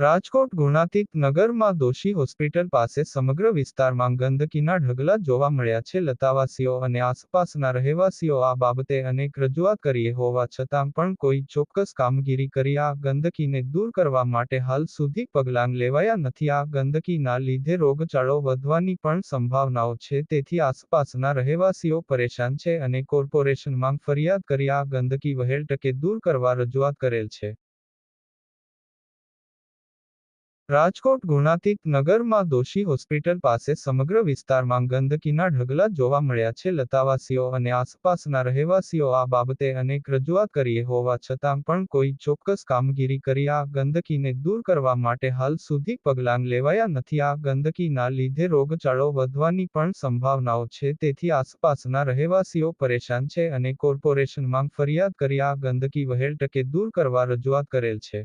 રાજકોટ ગુણાતીત નગરમાં દોશી હોસ્પિટલ પાસે સમગ્ર વિસ્તારમાં ગંદકીના ઢગલા જોવા મળ્યા છે. લતાવાસીઓ અને આસપાસના રહેવાસીઓ આ બાબતે અનેક રજૂઆત કરીએ હોવા છતાં પણ કોઈ ચોક્કસ કામગીરી કરી આ ગંદકીને દૂર કરવા માટે હાલ સુધી પગલાં લેવાયા નથી. આ ગંદકીના લીધે રોગચાળો વધવાની પણ સંભાવનાઓ છે. તેથી આસપાસના રહેવાસીઓ પરેશાન છે અને કોર્પોરેશનમાં ફરિયાદ કરી આ ગંદકી વહેલ ટકે દૂર કરવા રજૂઆત કરેલ છે. રાજકોટ ગુણાતીત નગરમાં દોશી હોસ્પિટલ પાસે સમગ્ર વિસ્તારમાં ગંદકીના ઢગલા જોવા મળ્યા છે. લતાવાસીઓ અને આસપાસના રહેવાસીઓ આ બાબતે અનેક રજૂઆત કરીએ હોવા છતાં પણ કોઈ ચોક્કસ કામગીરી કરી આ ગંદકીને દૂર કરવા માટે હાલ સુધી પગલાં લેવાયા નથી. આ ગંદકીના લીધે રોગચાળો વધવાની પણ સંભાવનાઓ છે. તેથી આસપાસના રહેવાસીઓ પરેશાન છે અને કોર્પોરેશનમાં ફરિયાદ કરી આ ગંદકી વહેલ ટકે દૂર કરવા રજૂઆત કરેલ છે.